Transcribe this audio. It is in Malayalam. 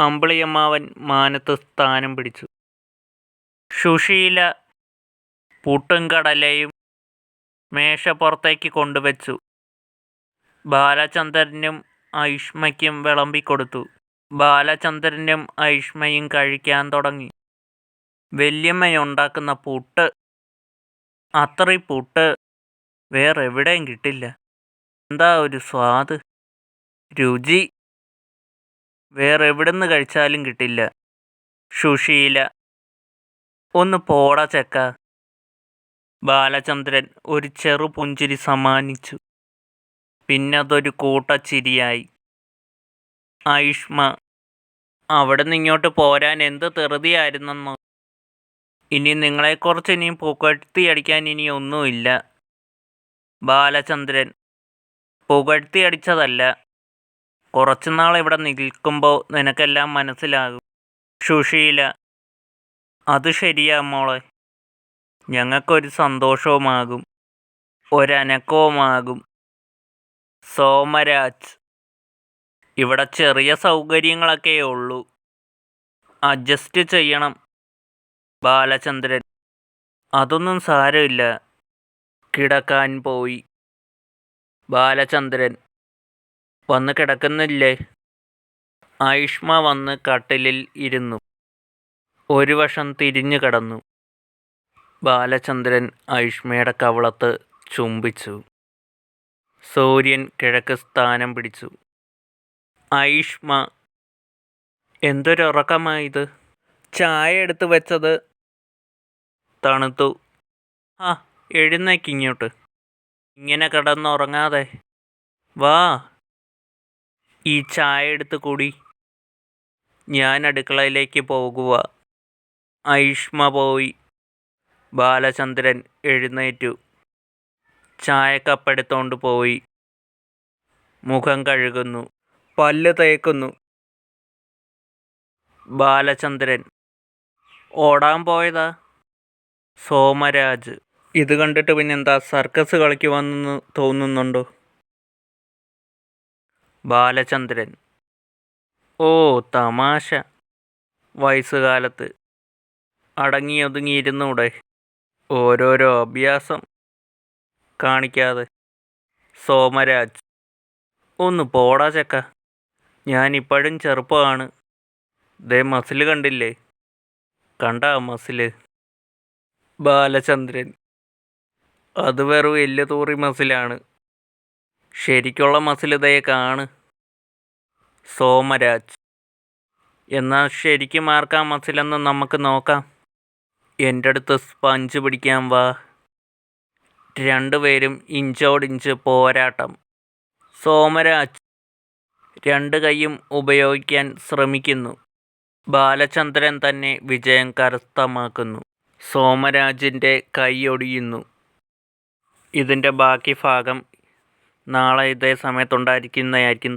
അമ്പിളിയമ്മാവൻ മാനത്ത് സ്ഥാനം പിടിച്ചു. സുശീല പുട്ടും കടലയും മേശപ്പുറത്തേക്ക് കൊണ്ടുവച്ചു. ബാലചന്ദ്രനും ഐഷ്മയ്ക്കും വിളമ്പിക്കൊടുത്തു. ബാലചന്ദ്രനും ഐഷ്മയും കഴിക്കാൻ തുടങ്ങി. വല്യമ്മയുണ്ടാക്കുന്ന പുട്ട് അത്ര പുട്ട് വേറെവിടെയും കിട്ടില്ല. എന്താ ഒരു സ്വാദ്, രുചി വേറെവിടുന്ന് കഴിച്ചാലും കിട്ടില്ല. സുശീല ഒന്ന് പോടാ ചെക്ക ബാലചന്ദ്രൻ ഒരു ചെറു ചെറുപുഞ്ചിരി സമ്മാനിച്ചു. പിന്നതൊരു കൂട്ടച്ചിരിയായി. ഐഷ്മ അവിടുന്ന് ഇങ്ങോട്ട് പോരാൻ എന്ത് തെറുതിയായിരുന്നോ ഇനി നിങ്ങളെക്കുറിച്ച് ഇനി പുകഴ്ത്തിയടിക്കാൻ ഇനി ഒന്നുമില്ല. ബാലചന്ദ്രൻ പുകഴ്ത്തിയടിച്ചതല്ല. കുറച്ചുനാൾ ഇവിടെ നിൽക്കുമ്പോൾ നിനക്കെല്ലാം മനസ്സിലാകും. സുശീല അത് ശരിയാ മോളെ. ഞങ്ങൾക്കൊരു സന്തോഷവുമാകും ഒരനക്കവുമാകും. സോമരാജ് ഇവിടെ ചെറിയ സൗകര്യങ്ങളൊക്കെ ഉള്ളൂ. അഡ്ജസ്റ്റ് ചെയ്യണം. ബാലചന്ദ്രൻ അതൊന്നും സാരമില്ല. കിടക്കാൻ പോയി. ബാലചന്ദ്രൻ വന്ന് കിടക്കുന്നില്ലേ. ആയുഷ്മ വന്ന് കട്ടിലിൽ ഇരുന്നു. ഒരു വശം തിരിഞ്ഞു കിടന്നു. ബാലചന്ദ്രൻ ആയുഷ്മയുടെ കവളത്ത് ചുംബിച്ചു. സൂര്യൻ കിഴക്ക് സ്ഥാനം പിടിച്ചു. ആയുഷ്മ എന്തൊരുറക്കമായത് ചായ എടുത്തു വെച്ചത് തണുത്തു. ആ എഴുന്നേക്കിങ്ങോട്ട്. ഇങ്ങനെ കിടന്നുറങ്ങാതെ. വാ ഈ ചായ എടുത്ത് കുടി. ഞാൻ അടുക്കളയിലേക്ക് പോകുക ഐഷ്മ പോയി. ബാലചന്ദ്രൻ എഴുന്നേറ്റു. ചായക്കപ്പെടുത്തോണ്ട് പോയി. മുഖം കഴുകുന്നു. പല്ല് തേക്കുന്നു. ബാലചന്ദ്രൻ ഓടാൻ പോയതാ. സോമരാജ് ഇത് കണ്ടിട്ട് പിന്നെന്താ സർക്കസ് കളിക്കുവാന്നു തോന്നുന്നുണ്ടോ. ബാലചന്ദ്രൻ ഓ തമാശ. വയസ്സുകാലത്ത് അടങ്ങിയൊതുങ്ങിയിരുന്നൂടെ. ഓരോരോ അഭ്യാസം കാണിക്കാതെ. സോമരാജ് ഒന്ന് പോടാ ചക്ക ഞാനിപ്പോഴും ചെറുപ്പമാണ്. ദേ മസിൽ കണ്ടില്ലേ. കണ്ടാ മസിൽ ബാലചന്ദ്രൻ അത് വെറും എല്ല് തൂറി മസിലാണ്. ശരിക്കുള്ള മസിൽ ദേ കാണ്. സോമരാജ് എന്നാൽ ശരിക്കും ആർക്കാ മസിലെന്ന് നമുക്ക് നോക്കാം. എന്റെ അടുത്ത് സ്പഞ്ച് പിടിക്കാൻ വാ. രണ്ടുപേരും ഇഞ്ചോടിഞ്ച് പോരാട്ടം. സോമരാജ് രണ്ട് കൈയും ഉപയോഗിക്കാൻ ശ്രമിക്കുന്നു. ബാലചന്ദ്രൻ തന്നെ വിജയം കരസ്ഥമാക്കുന്നു. സോമരാജിന്റെ കൈയൊടിയുന്നു. ഇതിന്റെ ബാക്കി ഭാഗം നാളെ ഇതേ സമയത്തുണ്ടായിരിക്കുന്നതായിരിക്കും.